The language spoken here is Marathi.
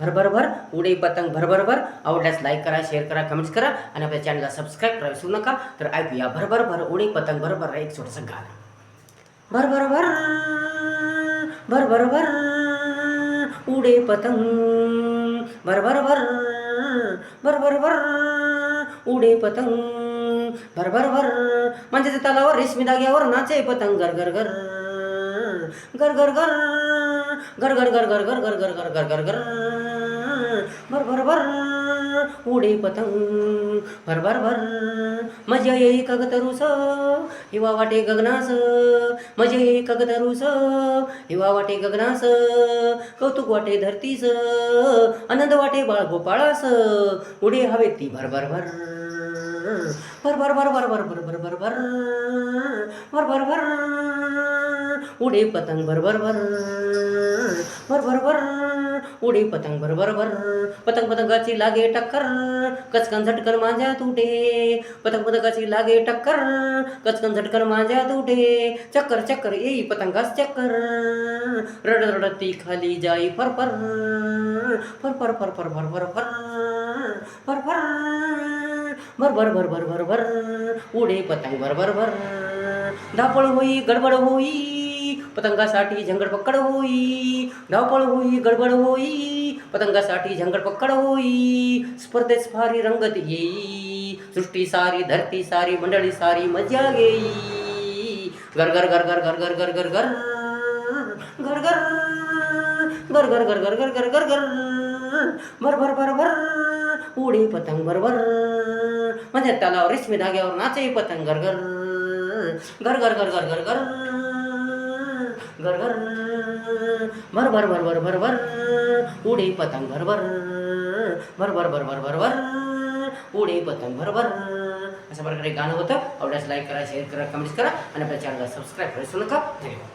भरभर भर उडे पतंग भरभर भर आवडल्यास लाईक करा शेअर करा कमेंट्स करा आणि आपल्या चॅनलला सबस्क्राईब करा विसरू नका. तर ऐकूया भरभर भर उडे पतंग भरभर एक छोटंसं गाणं. भरभर भर भरभर भर उडे पतंग. भरभर भर भरभर भर उडे पतंग. भरभर भर म्हणजे तलावर रेशमी धाग्यावर नाचे पतंग गर गर गर गर गर गर गर गर गर गर गर गर गर गर गर गर गर भर भर भर उडे पतंग भर भर भर मजा येई कगतरुस हिवा वाटे गगनास मजा येई कगतरुस हिवा वाटे गगनास कौतुक वाटे धरतीस आनंद वाटे बाळ गोपाळास उडे हवेत ती भर भर भर भर भर भर भर भर भर भर भर भर भर भर भर उडे पतंग भर भर भर भर भर भर. उडी पतंग भर भर भर. पतंग पतंगाची लागे टक्कर. कचकन झटकन माझ्या तुटे. पतंग पतंगाची लागे टक्कर. कचकन झटकन माझ्या तुटे. चक्कर चक्कर येई पतंगास चक्कर. रड रड ती खाली जाई फरफर फरफर फरफर फरफर फर फर. भर भर भर भर भर भर. उडे पतंग भर भर भर. धापळ होई गडबड होई. पतंगासाठी झंगड पक्कड होई धावपळ होई गडबड होई पतंगासाठी झंगड पक्कड होई स्पर्धेत फारी रंगत येई सृष्टी सारी धरती सारी मंडळी सारी मजा घेई गर गर गर गर गर गर गर गर गर गर गर गर गर गर गर गर गर गर भर भर भर भर उडे पतंग भर भर म्हणजे तलावर रेशमी धाग्यावर नाचे पतंग गर गर गर गर गर गर गर गर घरघर भरभर भरभर भर उडे पतंग भर बरं भरभर भर भर उडे पतंग भर भर अशा प्रकारे गाणं होतं. आवडल्यास लाईक करा शेअर करा कमेंट्स करा आणि आपल्या चॅनलला सबस्क्राईब करायचं नका. धन्यवाद.